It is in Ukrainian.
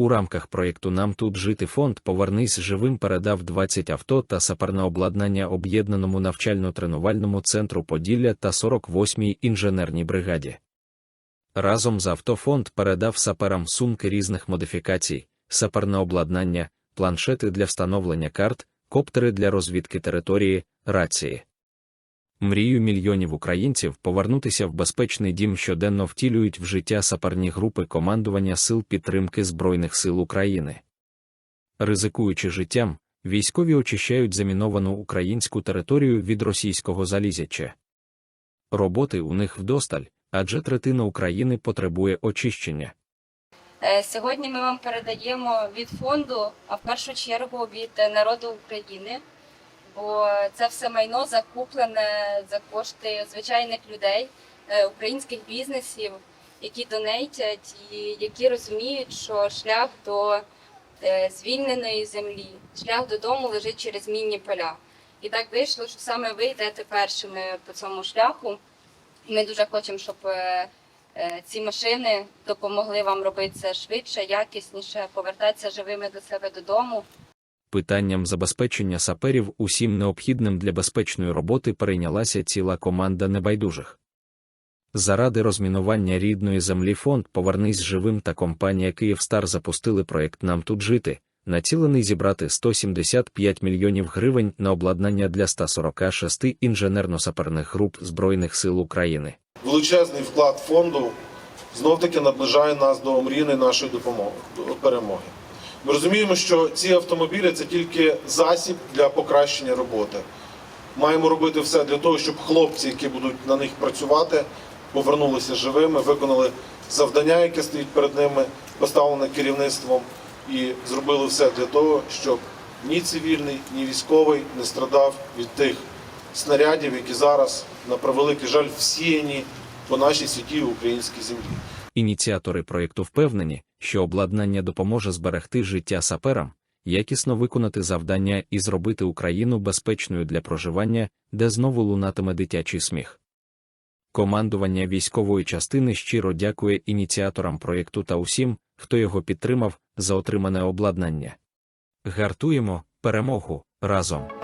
У рамках проєкту Нам тут жити фонд Повернись живим передав 20 авто та саперне обладнання об'єднаному навчально-тренувальному центру Поділля та 48-й інженерній бригаді. Разом з авто фонд передав саперам сумки різних модифікацій, саперне обладнання, планшети для встановлення карт, коптери для розвідки території, рації. Мрію мільйонів українців повернутися в безпечний дім щоденно втілюють в життя саперні групи командування Сил підтримки Збройних сил України. Ризикуючи життям, військові очищають заміновану українську територію від російського залізяча. Роботи у них вдосталь, адже третина України потребує очищення. Е, Сьогодні ми вам передаємо від фонду, а в першу чергу від народу України, бо це все майно закуплене за кошти звичайних людей, е, українських бізнесів, які донейтять і які розуміють, що шлях до е, звільненої землі, шлях додому лежить через мінні поля. І так вийшло, що саме ви йдете першими по цьому шляху. Ми дуже хочемо, щоб е, ці машини допомогли вам робити це швидше, якісніше, повертатися живими до себе додому. Питанням забезпечення саперів усім необхідним для безпечної роботи перейнялася ціла команда небайдужих. Заради розмінування рідної землі фонд Повернись живим та компанія Київстар запустили проєкт Нам тут жити, націлений зібрати 175 мільйонів гривень на обладнання для 146 інженерно-саперних груп Збройних сил України. величезний вклад фонду знов таки наближає нас до омрійної нашої допомоги, до перемоги. Ми розуміємо, що ці автомобілі це тільки засіб для покращення роботи. Маємо робити все для того, щоб хлопці, які будуть на них працювати, повернулися живими, виконали завдання, яке стоїть перед ними, поставлене керівництвом, і зробили все для того, щоб ні цивільний, ні військовий не страдав від тих снарядів, які зараз, на превеликий жаль, всіяні по нашій святій українській землі. Ініціатори проєкту впевнені, що обладнання допоможе зберегти життя саперам, якісно виконати завдання і зробити Україну безпечною для проживання, де знову лунатиме дитячий сміх. Командування військової частини щиро дякує ініціаторам проєкту та усім, хто його підтримав, за отримане обладнання. Гартуємо перемогу разом.